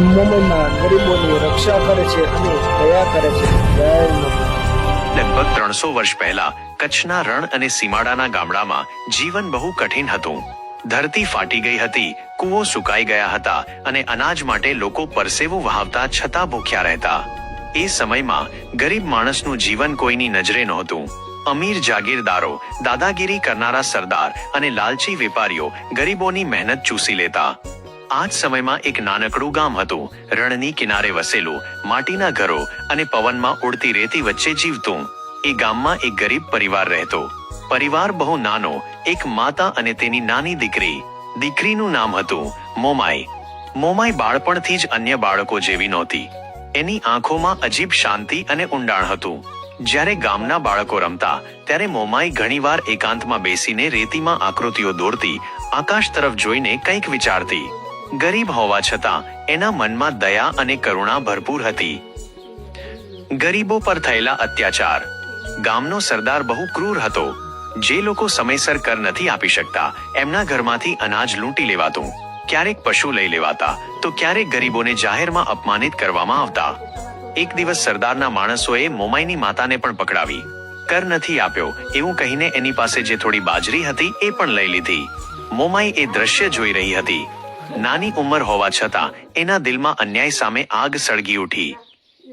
મુંબઈમાં ગરીબોની રક્ષા કરે છે અને દયા કરે છે. લગભગ ત્રણસો વર્ષ પહેલા કચ્છના રણ અને સીમાડાના ગામડામાં જીવન બહુ કઠિન હતું. ધરતી ફાટી ગઈ હતી, કૂવો સુકાઈ ગયા હતા અને અનાજ માટે લોકો પરસેવો વહાવતા છતાં ભૂખ્યા રહેતા. એ સમયમાં ગરીબ માણસનું જીવન કોઈની નજરે નહોતું. અમીર જાગીરદારો, દાદાગીરી કરનારા સરદાર અને લાલચી વેપારીઓ ગરીબોની મહેનત ચૂસી લેતા. આ જ સમયમાં એક નાનકડું ગામ હતું. રણની કિનારે વસેલું, માટીના ઘરો અને પવનમાં ઉડતી રેતી વચ્ચે જીવતું. એ ગામમાં એક ગરીબ પરિવાર રહેતો. પરિવાર બહુ નાનો, એક માતા અને તેની નાની દીકરી. દીકરીનું નામ હતું મોમાઈ. મોમાઈ બાળપણથી જ અન્ય બાળકો જેવી નહોતી. એની આંખોમાં અજીબ શાંતિ અને ઊંડાણ હતું. જ્યારે ગામના બાળકો રમતા, ત્યારે મોમાઈ ઘણીવાર એકાંતમાં બેસીને રેતીમાં આકૃતિઓ દોરતી, આકાશ તરફ જોઈને કંઈક વિચારતી. ગરીબ હોવા છતાં એના મનમાં દયા અને કરુણા ભરપૂર હતી. ગરીબો પર થયેલા અત્યાચાર, ગામનો સરદાર બહુ ક્રૂર હતો. જે લોકો સમયસર કર નથી આપી શકતા, એમના ઘરમાંથી અનાજ લૂંટી લેવાતું, ક્યારેક પશુ લઈ લેવાતા, તો ક્યારેક ગરીબોને જાહેરમાં અપમાનિત કરવામાં આવતા. એક દિવસ સરદારના માણસોએ મોમાઈની માતાને પણ પકડાવી. કર નથી આપ્યો, એવું કહીને એની પાસે જે થોડી બાજરી હતી એ પણ લઈ લીધી. મોમાઈ એ દ્રશ્ય જોઈ રહી હતી. નાની ઉંમર હોવા છતાં એના દિલમાં અન્યાય સામે આગ સળગી ઉઠી.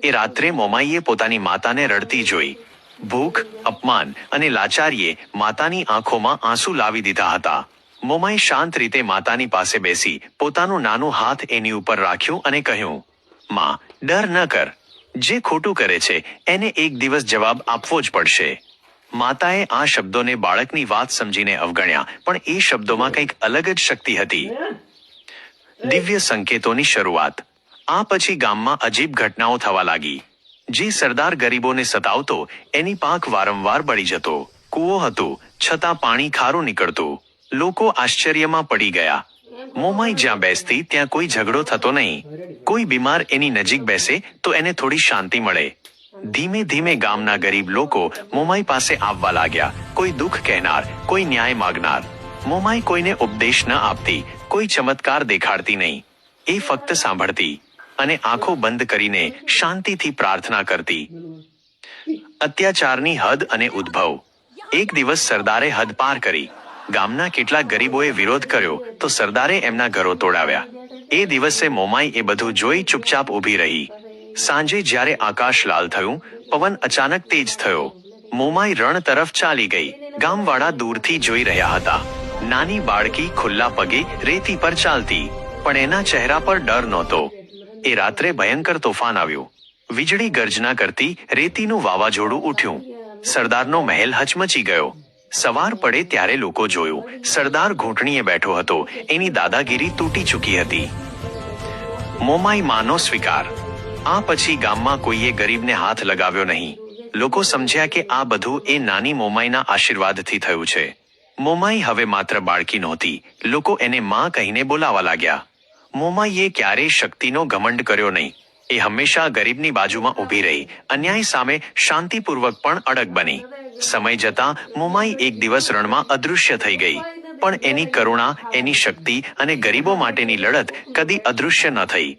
એ રાત્રે મોમાઈએ પોતાની માતાને રડતી જોઈ. ભૂખ, અપમાન અને લાચારીએ માતાની આંખોમાં આંસુ લાવી દીધા હતા. મોમાઈ શાંત રીતે માતાની પાસે બેસી પોતાનું નાનું હાથ એની ઉપર રાખ્યું અને કહ્યું, માં, ડર ન કર. જે ખોટું કરે છે, એને એક દિવસ જવાબ આપવો જ પડશે. માતાએ આ શબ્દોને બાળકની વાત સમજીને અવગણ્યા, પણ એ શબ્દોમાં કંઈક અલગ જ શક્તિ હતી. દિવ્ય સંકેતોની શરૂઆત. આ પછી ગામમાં અજીબ ઘટનાઓ થવા લાગી. જે સરદાર ગરીબોને સતાવતો, એની પાંખ વારંવાર બળી જતો. કૂવો હતો, છતાં પાણી ખારું નીકળતું. લોકો આશ્ચર્યમાં પડી ગયા. મોમાઈ જ્યાં બેસતી, ત્યાં કોઈ ઝઘડો થતો નહીં. કોઈ બીમાર એની નજીક બેસે, તો એને થોડી શાંતિ મળે. ધીમે ધીમે ગામના ગરીબ લોકો મોમાઈ પાસે આવવા લાગ્યા. કોઈ દુઃખ કહેનાર, કોઈ ન્યાય માગનાર. મોમાઈ કોઈને ઉપદેશ ન આપતી, કોઈ ચમત્કાર દેખાડતી નહીં. એ ફક્ત સાંભળતી અને આંખો બંધ કરીને શાંતિથી પ્રાર્થના કરતી. અત્યાચારની હદ અને ઉદ્ભવ. એક દિવસ સરદારે હદ પાર કરી. ગામના કેટલાક ગરીબોએ વિરોધ કર્યો તો સરદારે એમના ઘરો તોડાવ્યા. એ દિવસે મોમાઈ એ બધું જોઈ ચૂપચાપ ઊભી રહી. સાંજે જ્યારે આકાશ લાલ થયું, પવન અચાનક તેજ થયો. મોમાઈ રણ તરફ ચાલી ગઈ. ગામવાળા દૂરથી જોઈ રહ્યા હતા. નાની બાળકી ખુલ્લા પગે રેતી પર ચાલતી, પણ એના ચહેરા પર ડર નહોતો. એ રાત્રે ભયંકર તોફાન આવ્યું. વીજળી ગર્જના કરતી રેતીનું વાવાઝોડું ઉઠ્યું. સરદારનો મહેલ હચમચી ગયો. સવાર પડે ત્યારે લોકો જોયું. સરદાર ઘૂંટણીએ બેઠો હતો. એની દાદાગીરી તૂટી ચૂકી હતી. મોમાઈ માનો સ્વીકાર. આ પછી ગામમાં કોઈએ ગરીબને હાથ લગાવ્યો નહીં. લોકો સમજ્યા કે આ બધું એ નાની મોમાઈના આશીર્વાદથી થયું છે. મોમાઈ હવે માત્ર બાળકી નહોતી. લોકો એને માં કહીને બોલાવા લાગ્યા. મોમાઈએ ક્યારેય શક્તિનો ઘમંડ કર્યો નહીં. એ હંમેશા ગરીબની બાજુમાં ઊભી રહી. અન્યાય સામે શાંતિપૂર્વક પણ અડગ બની. સમય જતાં મોમાઈ એક દિવસ રણમાં અદૃશ્ય થઈ ગઈ. પણ એની કરુણા, એની શક્તિ અને ગરીબો માટેની લડત કદી અદૃશ્ય ન થઈ.